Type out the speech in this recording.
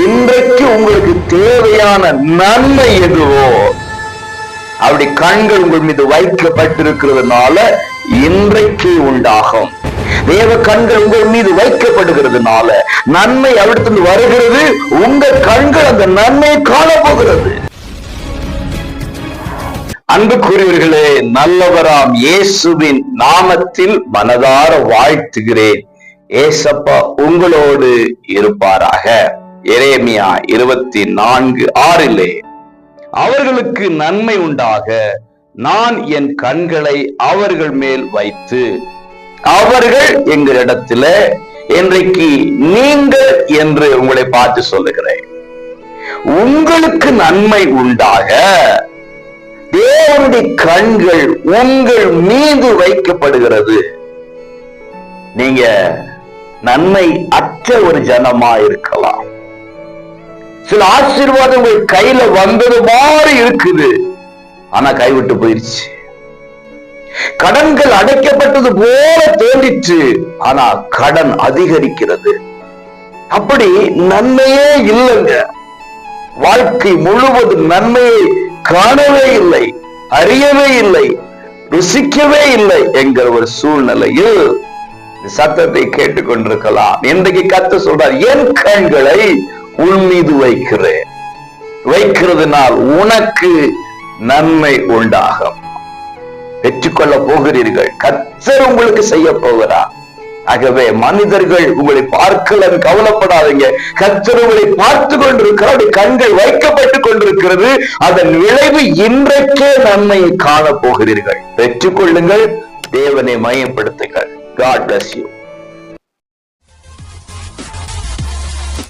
இன்றைக்கு உங்களுக்கு தேவையான நன்மை எதுவோ அப்படி கண்கள் உங்கள் மீது வைக்கப்பட்டிருக்கிறதுனால இன்றைக்கு உண்டாகும். தேவ கண்கள் உங்கள் மீது வைக்கப்படுகிறதுனால நன்மை அவிடத்திலிருந்து வருகிறது உங்க கண்கள் அந்த நன்மை காணப்போகிறது. அன்புக்குரியவர்களே நல்லவராம் இயேசுவின் நாமத்தில் மனதார வாழ்த்துகிறேன். ஏசப்பா உங்களோடு இருப்பாராக. எரேமியா இருபத்தி நான்கு ஆறிலே அவர்களுக்கு நன்மை உண்டாக நான் என் கண்களை அவர்கள் மேல் வைத்து அவர்கள் எங்களிடத்துல இன்றைக்கு நீங்கள் என்று உங்களை பார்த்து சொல்லுகிறேன். உங்களுக்கு நன்மை உண்டாக தேவனுடைய கண்கள் உங்கள் மீது வைக்கப்படுகிறது. நீங்க நன்மை அற்ற ஒரு ஜனமா இருக்கலாம் சில ஆசீர்வாதம் உங்கள் கையில வந்தது மாதிரி இருக்குது. ஆனா கைவிட்டு போயிருச்சு. கடன்கள் அடைக்கப்பட்டது போல தோன்றிற்று. ஆனா கடன் அதிகரிக்கிறது. அப்படி நன்மையே இல்லைங்க. வாழ்க்கை முழுவதும் நன்மையை காணவே இல்லை அறியவே இல்லை ருசிக்கவே இல்லை என்கிற ஒரு சூழ்நிலையில் சத்தத்தை கேட்டுக்கொண்டிருக்கலாம். இன்றைக்கு கத்த சொல்றார் என் கண்களை உன் மீது வைக்கிறேன். வைக்கிறதுனால் உனக்கு நன்மை உண்டாகும். பெற்றுக்கொள்ள போகிறீர்கள். கத்தர் உங்களுக்கு செய்ய போகிறார். ஆகவே மனிதர்கள் உங்களை பார்க்கலன்னு கவலைப்படாதீங்க. கத்தர் உங்களை பார்த்து கொண்டிருக்கிறார். கண்கள் வைக்கப்பட்டுக் கொண்டிருக்கிறது. அதன் விளைவு இன்றைக்கே நன்மையை காண போகிறீர்கள். பெற்றுக்கொள்ளுங்கள். தேவனை மையப்படுத்துங்கள். God bless you